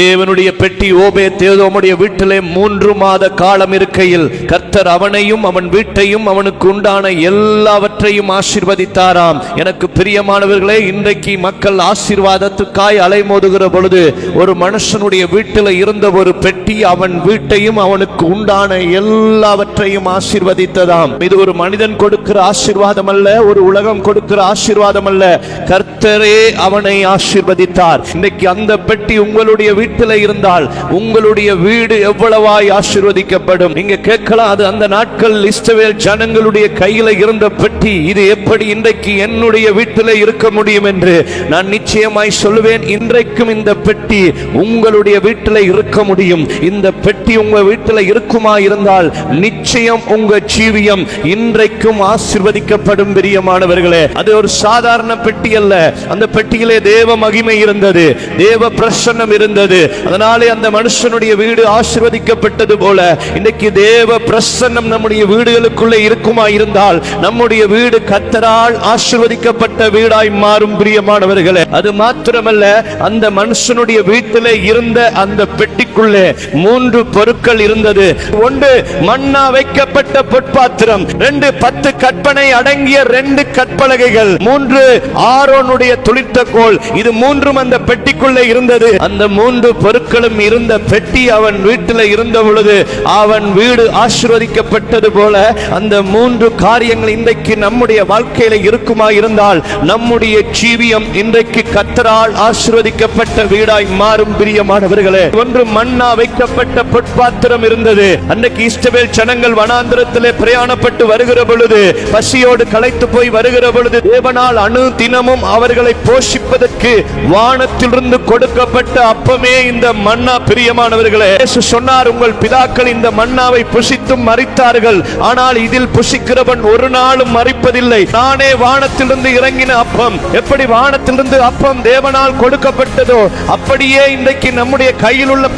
தேவனுடைய பெட்டி ஓபே தேதோமுடைய வீட்டிலே மூன்று மாத காலம் இருக்கையில் கர்த்தர் அவனையும் அவன் வீட்டையும் அவனுக்கு உண்டான எல்லாவற்றையும் ஆசீர்வதித்தாராம். எனக்கு பிரியமானவர்களே இன்றைக்கு மக்கள் ஆசீர்வாதத்துக்காய் அலைமோதுகிற பொழுது ஒரு மனுஷனுடைய வீட்டில் இருந்த ஒரு பெட்டி அவன் வீட்டையும் அவனுக்கு உண்டான எல்லாவற்றையும் ஆசீர்வதித்ததாம். இது ஒரு மனிதன் கொடுக்கிற ஆசீர்வாதம் அல்ல ஒரு உலகம் கொடுக்கிற ஆசீர்வாதம் அல்ல. கர்த்தரே அவனை ஆசீர்வதித்தார். இன்னைக்கு அந்த பெட்டி உங்களுடைய வீட்டில் இருந்தால் உங்களுடைய வீடு எவ்வளவாய் ஆசிர்வதிக்கப்படும்? நீங்க கேட்கலாம் அது அந்த நாட்கள் இஸ்ரவேல் ஜனங்களுடைய கையில இருந்த பெட்டி. இது எப்படி இன்றைக்கு என்னுடைய வீட்டில் இருக்க முடியும் என்று நான் நிச்சயமாய் சொல்லுவேன். இன்றைக்கும் இந்த பெட்டி உங்களுடைய வீட்டில் இருக்க முடியும். இந்த பெட்டி உங்க வீட்டில் இருக்குமா இருந்தால் நிச்சயம் உங்க ஜீவியம் இன்றைக்கும் ஆசிர்வதிக்கப்படும் பிரியமானவர்களே. அது ஒரு சாதாரண பெட்டி அல்ல. அந்த பெட்டியிலே தேவ மகிமை இருந்தது. தேவ பிரசன்னம் இருந்தது. அதனாலே அந்த மனுஷனுடைய வீடு ஆசிர்வதிக்கப்பட்டது போல இன்னைக்கு தேவ பிரசன்னம் நம்முடைய வீடுகளுக்குள்ளே இருக்குமா இருந்தால் நம்முடைய வீடு கத்தரால் ஆசிர்வதிக்கப்பட்ட வீடாய் மாறும் பிரியமானவர்களே. அது மாத்திரமல்ல அந்த மனுஷனுடைய வீட்டிலே இருந்த அந்த பெட்டிக்குள்ளே மூன்று பொருட்கள் இருந்தது. ஒன்று மண்ணா வைக்கப்பட்ட பொற்பாத்திரம். ரெண்டு பத்து கற்பனை அடங்கிய ரெண்டு கற்பலகைகள். மூன்று ஆரோனுடைய துளிர்த்த கோல். இது மூன்றும் அந்த பெட்டிக்குள்ளே இருந்தது. அந்த மூன்று பொருட்களும் இருந்த பெட்டி அவன் வீட்டில் இருந்த பொழுது அவன் வீடு ஆசிர்வதிக்கப்பட்டது போல அந்த மூன்று காரியங்கள் இன்றைக்கு நம்முடைய வாழ்க்கையில இருக்குமா இருந்தால் நம்முடைய ஜீவியம் இன்றைக்கு கத்தரால் ஆசிர்வதிக்கப்பட்ட வீடாய் மாறும் பிரியமானவர்களே. ஒன்று மண்ணா வைக்கப்பட்ட பொற்பாத்திரம் இருந்தது. அன்றைக்கு இஸ்ரவேல் ஜனங்கள் வனாந்திரத்திலே பிரயாணப்பட்டு வருகிற பொழுது பசியோடு களைத்து போய் வருகிற பொழுது தேவனால் அணு தினமும் அவர்களை போஷிப்பதற்கு வானத்திலிருந்து கொடுக்கப்பட்ட அப்பமே இந்த மன்னா பிரியமானவர்களே சொன்னார் உங்கள் பிதாக்கள் இந்த மன்னாவை புசித்தும் மறித்தார்கள் ஆனால் இதில் புசிக்கிறவன் ஒரு நாளும் மறிப்பதில்லை நானே வானத்திலிருந்து இறங்கின அப்பம். எப்படி வானத்திலிருந்து அப்பம் தேவனால் கொடுக்கப்பட்டதோ அப்படியே இன்றைக்கு நம்முடைய கையில் உள்ள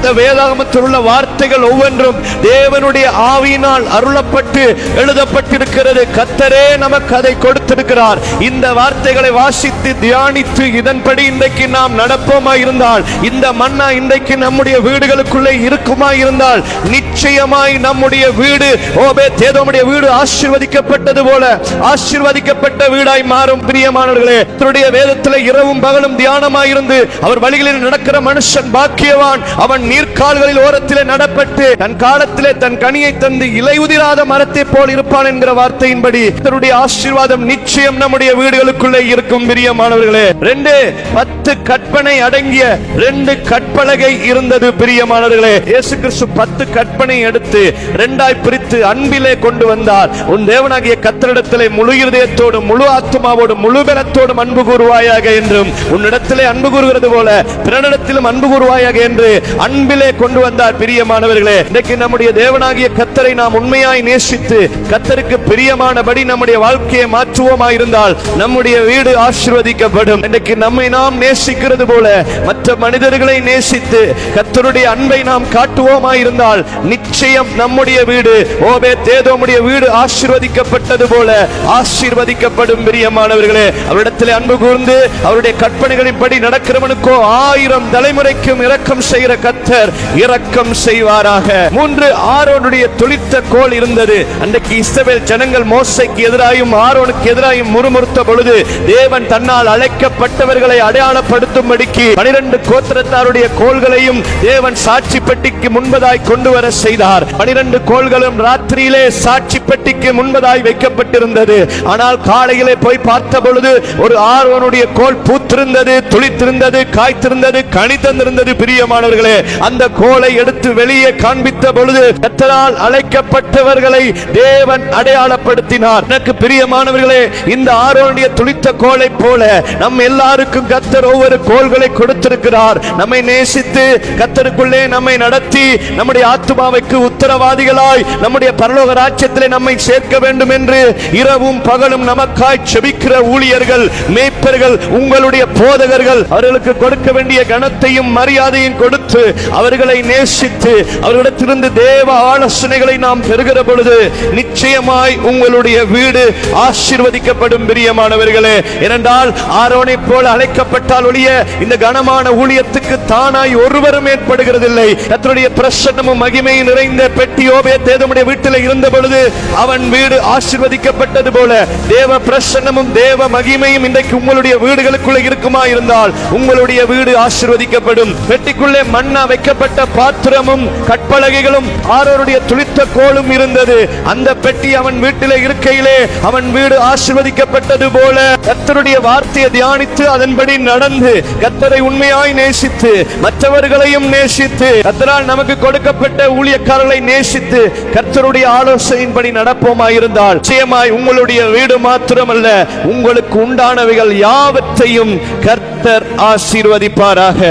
பரிசுத்த வேதாகமத்தில் உள்ள வார்த்தைகள் ஒவ்வொன்றும் தேவனுடைய ஆவியினால் அருளப்பட்டு எழுதப்பட்டிருக்கிறது. கத்தரே நமக்கு அதை கொடுத்திருக்கிறார். இந்த வார்த்தைகளை வாசித்து தியானித்து இதன்படி இன்றைக்கு நாம் நடப்போமா இருந்தால் இந்த மன்னா இன்றைக்கு நம்முடைய வீடுகளுக்குள்ளே இருக்குமா இருந்தால் நிச்சயமாய் நம்முடைய வீடு ஓபே தேதோமுடைய வீடு ஆசிர்வதிக்கப்பட்டது போல ஆசிர்வதிக்கப்பட்ட வீடாய் மாறும். பிரியமானவர்களே கர்த்தருடைய வேதத்தில் இரவும் பகலும் தியானமாயிருந்து அவர் வழிகளில் நடக்கிற மனுஷன் பாக்கியவான். அவன் நீர்க்கால்களில் ஓரத்தில் நடப்பட்டு தன் காலத்திலே தன் கனியை தந்து இலை உதிராத மரத்தை போல் இருப்பான் என்கிற வார்த்தையின்படி கர்த்தருடைய ஆசீர்வாதம் நிச்சயம் நம்முடைய வீடுகளுக்குள்ளே இருக்கும் பிரியமானவர்களே ரெண்டு பத்து கற்பனை அடங்கிய ரெண்டு கற்பலகை இருந்தது பிரியமானவர்களே இயேசு கிறிஸ்து பத்து கற்பனை எடுத்து ரெண்டாய் பிரித்து அன்பிலே கொண்டு வந்தார். உன் தேவனாகிய கத்தரிடத்திலே முழு இருதயத்தோடும் முழு ஆத்மாவோடு முழு பலத்தோடும் அன்பு கூறுவாயாக என்றும் உன்னிடத்திலே அன்பு கூறுகிறது போல பிறனிடத்திலும் அன்பு கூறுவாயாக என்று அன்பு அன்பிலே கொண்டு வந்தார் பிரியமானவர்களே. இன்றைக்கு நம்முடைய தேவனாகிய கத்தரை நாம் உண்மையாய் நேசித்து கத்தருக்கு பிரியமானபடி நம்முடைய வாழ்க்கையை மாற்றுவோமா இருந்தால் நம்முடைய வீடு ஆசீர்வதிக்கப்படும். இன்றைக்கு நம்மை நாம் நேசிக்கிறது போல மற்ற மனிதர்களை நேசித்து கத்தருடைய அன்பை நாம் காட்டுவோமா இருந்தால் நிச்சயம் நம்முடைய வீடு ஓபே தேதோமுடைய வீடு ஆசீர்வதிக்கப்பட்டது போல ஆசீர்வதிக்கப்படும் பிரியமானவர்களே. அவரிடத்தில் அன்பு கூர்ந்து அவருடைய கற்பனைகளின்படி நடக்கிறவனுக்கோ ஆயிரம் தலைமுறைக்கும் இரக்கம் செய்கிற கத்த கர்த்தர் இரக்கம் செய்வாராக. மூன்று ஆரோனுடைய துளித்த கோல் இருந்தது. அன்றைக்கு இஸ்ரவேல் ஜனங்கள் மோசைக்கு எதிராயும் ஆரோனுக்கு எதிராயும் முறுமுறுத்த பொழுது தேவன் தன்னால் அழைக்கப்பட்டவர்களை அடையாளப்படுத்தும்படிக்கு பனிரெண்டு கோத்திரத்தாருடைய கோள்களையும் தேவன் சாட்சி பெட்டிக்கு முன்பதாய் கொண்டு வர செய்தார். பனிரெண்டு கோள்களும் ராத்திரியிலே சாட்சி பெட்டிக்கு முன்பதாய் வைக்கப்பட்டிருந்தது. ஆனால் காலையிலே போய் பார்த்த பொழுது ஒரு ஆர்வனுடைய கோல் பூத்திருந்தது துளித்திருந்தது காய்த்திருந்தது கனி தந்திருந்தது. பிரியமானவர்களே அந்த கோலை எடுத்து வெளியே காண்பித்த பொழுது கத்தரால் அழைக்கப்பட்டவர்களை தேவன் அடையாளப்படுத்தினார். எனக்கு பிரியமானவர்களே இந்த ஆரோனிய துளித்த கோலை போல நம் எல்லாருக்கும் கத்தர் ஒவ்வொரு கோள்களை கொடுத்திருக்கிறார். நம்மை நேசித்து கத்தருக்குள்ளே நம்மை நடத்தி நம்முடைய ஆத்மாவுக்கு உத்தரவாதிகளாய் நம்முடைய பரலோக ராஜ்யத்திலே நம்மை சேர்க்க வேண்டும் என்று இரவும் பகலும் நமக்காய் செபிக்கிற ஊழியர்கள் மேய்ப்பர்கள் உங்களுடைய போதகர்கள் அவர்களுக்கு கொடுக்க வேண்டிய கனத்தையும் மரியாதையும் கொடுத்து அவர்களை நேசித்து அவர்களிடத்திலிருந்து தேவ ஆலோசனைகளை நாம் பெறுகிற பொழுது நிச்சயமாய் உங்களுடைய வீடு ஆசீர்வதிக்கப்படும் பிரியமானவர்களே. ஏனென்றால் ஆரோனை போல அழைக்கப்பட்டால் ஒழிய இந்த கனமான ஊழியத்துக்கு தானாய் ஒருவரும் ஏற்படுகிறதில்லை. கர்த்தருடைய பிரசன்னமும் மகிமையும் நிறைந்த பெட்டி ஓபே தேவனுடைய வீட்டில் இருந்த பொழுது அவன் வீடு ஆசீர்வதிக்கப்பட்டது போல தேவ பிரசன்னமும் தேவ மகிமையும் இன்றைக்கு உங்களுடைய வீடுகளுக்குள்ள இருக்குமா இருந்தால் உங்களுடைய வீடு ஆசீர்வதிக்கப்படும். பெட்டிக்குள்ளே மண்ணா உடைக்கப்பட்ட பாத்திரமும் கற்பலகைகளும் ஆரோருடைய துளித்த கோலும் இருந்தது. அந்த பெட்டி அவன் வீட்டிலே இருக்கையிலே அவன் வீடு ஆசிர்வதிக்கப்பட்டது போல கர்த்தருடைய வார்த்தையை தியானித்து அதன்படி நடந்து கர்த்தரை உண்மையாய் நேசித்து மற்றவர்களையும் நேசித்து கத்தரால் நமக்கு கொடுக்கப்பட்ட ஊழியக்காரர்களை நேசித்து கர்த்தருடைய ஆலோசனையின்படி நடப்போமாயிருந்தால் நிச்சயமாய் உங்களுடைய வீடு மாத்திரமல்ல உங்களுக்கு உண்டானவைகள் யாவற்றையும் கர்த்தர் ஆசீர்வதிப்பாராக.